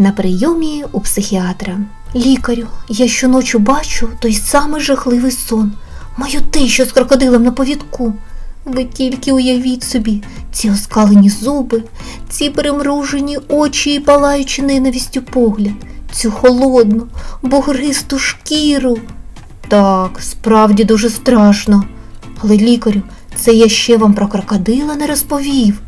На прийомі у психіатра. Лікарю, я щоночі бачу той самий жахливий сон. Маю те, що з крокодилем на повідку. Ви тільки уявіть собі, ці оскалені зуби, ці перемружені очі і палаючи ненавістю погляд, цю холодну, бугристу шкіру. Так, справді дуже страшно. Але лікарю, це я ще вам про крокодила не розповів.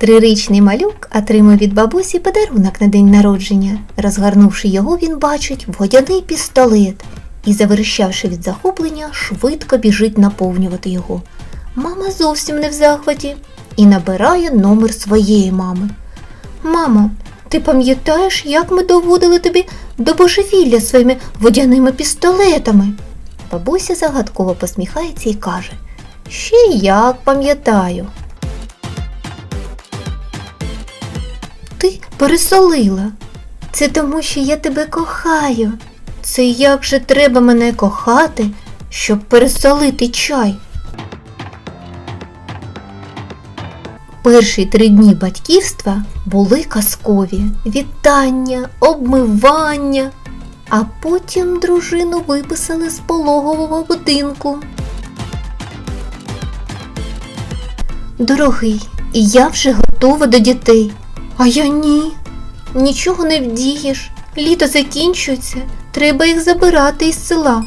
Трирічний малюк отримав від бабусі подарунок на день народження. Розгорнувши його, він бачить водяний пістолет і, заверещавши від захоплення, швидко біжить наповнювати його. Мама зовсім не в захваті і набирає номер своєї мами. Мамо, ти пам'ятаєш, як ми доводили тобі до божевілля своїми водяними пістолетами? Бабуся загадково посміхається і каже: Ще як пам'ятаю. Ти пересолила. Це тому, що я тебе кохаю. Це як же треба мене кохати, щоб пересолити чай. Перші три дні батьківства були казкові вітання, обмивання, а потім дружину виписали з пологового будинку. Дорогий, я вже готова до дітей. А я ні. Нічого не вдієш. Літо закінчується, треба їх забирати із села.